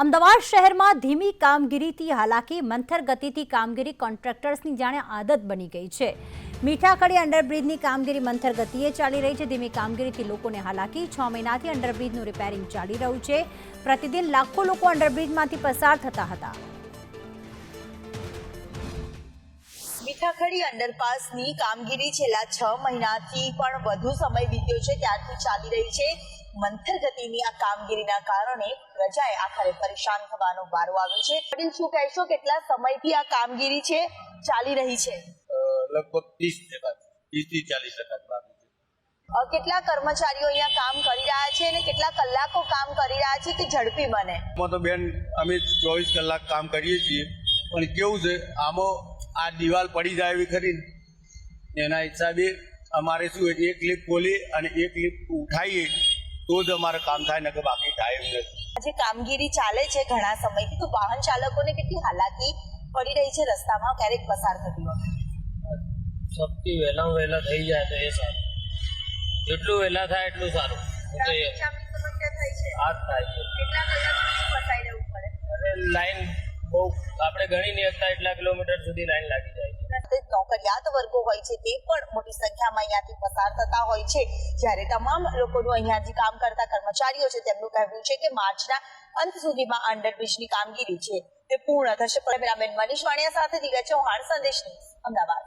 અમદાવાદ શહેરમાં ધીમી કામગીરીથી હાલાકી મંથર ગતિથી કામગીરી કોન્ટ્રાક્ટર્સની જાણે આદત બની ગઈ છે. મીઠાખડી અંડરબ્રિજની કામગીરી મંથર ગતિએ ચાલી રહી છે. ધીમી કામગીરીથી લોકોને હાલાકી, છ મહિનાથી અંડરબ્રિજનું રિપેરિંગ ચાલી રહ્યું છે. પ્રતિદિન લાખો લોકો અંડરબ્રિજમાંથી પસાર થતા હતા. મીઠાખડી અંડરપાસની કામગીરી છેલ્લા છ મહિનાથી પણ વધુ સમય વીત્યો છે. ત્યારથી ચાલી રહી છે. મંથર ગતિની આ કામગીરીના કારણે પ્રજાએ આખરે પરેશાન થવાનો વારો આવ્યો છે. વડીલ શું કહેશો કેટલા સમયથી આ કામગીરી છે ચાલી રહી છે? લગભગ ત્રીસ ટકા ત્રીસથી ચાલીસ ટકા કેટલા કર્મચારીઓ અહીંયા કામ કરી રહ્યા છે અને કેટલા કલાકો કામ કરી રહ્યા છે કે ઝડપી બને? આમાં તો બેન અમે ચોવીસ કલાક કામ કરીએ છીએ પણ કેવું છે આમાં આ દિવાલ પડી જાય એવી ખરી એના હિસાબે અમારે શું એક લીપ ખોલી અને એક લીપ ઉઠાવીએ તો જ અમારે કામ થાય ને કે બાકી થાય એવું નથી. આજે કામગીરી ચાલે છે ઘણા સમયથી તો વાહન ચાલકોને કેટલી હાલાકી પડી રહી છે રસ્તામાં? ક્યારેક પસાર થતી વખતે. સૌથી વહેલા વહેલા થઈ જાય તો એ સારું. જેટલું વહેલા થાય એટલું સારું. હું તો એ સમસ્યા થઈ છે. આ થાય છે. કેટલા કલાક સુધી ફસાઈ રહેવું પડે? અને લાઈન બહુ આપણે ગણી નહીં હતા એટલા કિલોમીટર સુધી લાઈન લાગી જાય છે નોકરિયાત વર્ગો હોય છે તે પણ મોટી સંખ્યામાં અહીંયાથી પસાર થતા હોય છે. જ્યારે તમામ લોકોનું અહીંયાથી કામ કરતા કર્મચારીઓ છે, તેમનું કહેવું છે કે માર્ચના અંત સુધીમાં અંડરબ્રિજની કામગીરી છે. તે પૂર્ણ થશે. કેમેરામેન મનીષ વાણિયા સાથે દિગા ચૌહાણ, સંદેશ અમદાવાદ.